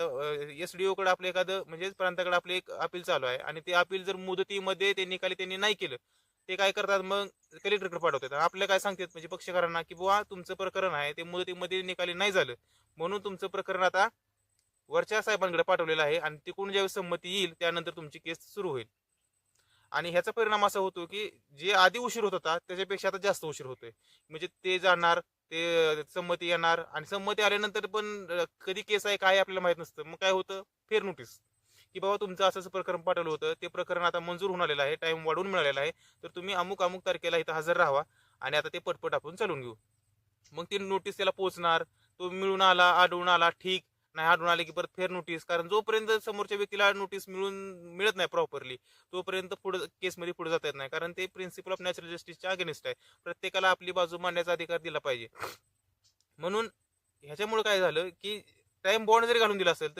S D कडे आपलं एखादं म्हणजे प्रांताकडे आपलं एक अपील चालू आहे आणि ते अपील जर मुदतीमध्ये ते निकाली त्यांनी नाही केलं ते काय करतात मग कलेक्टरकडे पाठवतात. आणि आपल्याला काय सांगतात म्हणजे पक्षकारांना की बुवा तुमचं प्रकरण आहे ते मुदतीमध्ये निकाली नाही झालं. म्हणून तुमचं प्रकरण आता वरच्या साहेबांकडे पाठवलेलं आहे आणि तिकडून ज्यावेळेस संमती येईल त्यानंतर तुमची केस सुरू होईल. आणि ह्याचा परिणाम असा होतो की जे आधी उशीर होत होता त्याच्यापेक्षा आता जास्त उशीर होतोय. म्हणजे ते जाणार ते संमती येणार आणि संमती आल्यानंतर पण कधी केस आहे काय आहे आपल्याला माहीत नसतं. मग काय होतं? फेर नोटीस की बाबा तुमचं असं असं प्रकरण पाठवलं होतं. ते प्रकरण आता मंजूर होऊन आलेलं आहे. टाइम वाढवून मिळालेला आहे. तर तुम्ही अमुक अमुक तारखेला इथं हजर राहावा आणि आता ते पटपट आपण चालून घेऊ. मग ती नोटीस त्याला पोहोचणार. तो मिळून आला आढळून आला ठीक. नाही आढळून आले की परत फेर नोटीस कारण जोपर्यंत समोरच्या व्यक्तीला नोटीस मिळून मिळत नाही प्रॉपरली तोपर्यंत पुढे केसमध्ये पुढे जाता येत नाही. कारण ते प्रिन्सिपल ऑफ नॅचरल जस्टिसच्या अगेनिस्ट आहे. प्रत्येकाला आपली बाजू मांडण्याचा अधिकार दिला पाहिजे. म्हणून ह्याच्यामुळे काय झालं की टाइम बॉन्ड जरी घालून दिला असेल